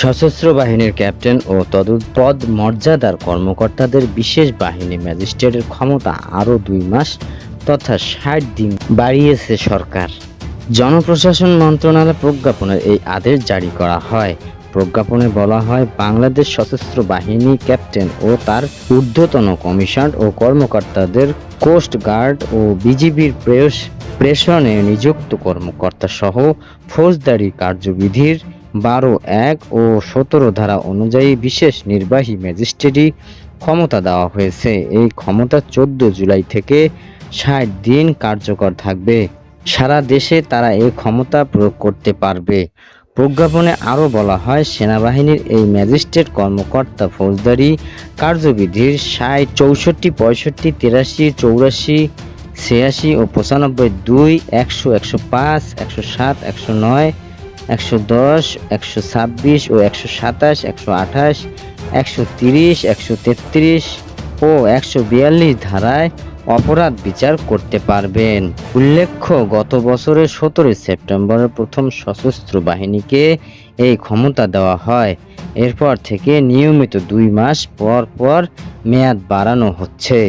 সশস্ত্র বাহিনীর ক্যাপ্টেন ও তদুপদ মর্যাদার কর্মকর্তাদের বিশেষ বাহিনী ম্যাজিস্ট্রেটের ক্ষমতা আরও দুই মাস তথা ষাট দিন বাড়িয়েছে সরকার। জনপ্রশাসন মন্ত্রণালয় প্রজ্ঞাপনের এই আদেশ জারি করা হয়। প্রজ্ঞাপনে বলা হয়, বাংলাদেশ সশস্ত্র বাহিনী ক্যাপ্টেন ও তার ঊর্ধ্বতন কমিশন ও কর্মকর্তাদের কোস্ট গার্ড ও বিজিবির প্রেস প্রেষণে নিযুক্ত কর্মকর্তা সহ ফৌজদারি কার্যবিধির বারো, এক ও সতেরো ধারা অনুযায়ী বিশেষ নির্বাহী ম্যাজিস্ট্রেটই ক্ষমতা দেওয়া হয়েছে। এই ক্ষমতা চোদ্দ জুলাই থেকে ষাট দিন কার্যকর থাকবে। সারা দেশে তারা এই ক্ষমতা প্রয়োগ করতে পারবে। প্রজ্ঞাপনে আরও বলা হয়, সেনাবাহিনীর এই ম্যাজিস্ট্রেট কর্মকর্তা ফৌজদারি কার্যবিধির ষাট চৌষট্টি, পঁয়ষট্টি, তিরাশি, চৌরাশি, ছিয়াশি ও পঁচানব্বই দুই, একশো একশো পাঁচ, একশো সাত, একশো নয় একশো দশ, একশো ছাব্বিশ ও একশো সাতাশ, একশো আঠাশ, একশো তিরিশ, একশো তেত্রিশ ও একশো বিয়াল্লিশ ধারায় অপরাধ বিচার করতে পারবেন। উল্লেখ্য, গত বছরের সতেরোই সেপ্টেম্বরের প্রথম সশস্ত্র বাহিনীকে এই ক্ষমতা দেওয়া হয়। এরপর থেকে নিয়মিত দুই মাস পর পর মেয়াদ বাড়ানো হচ্ছে।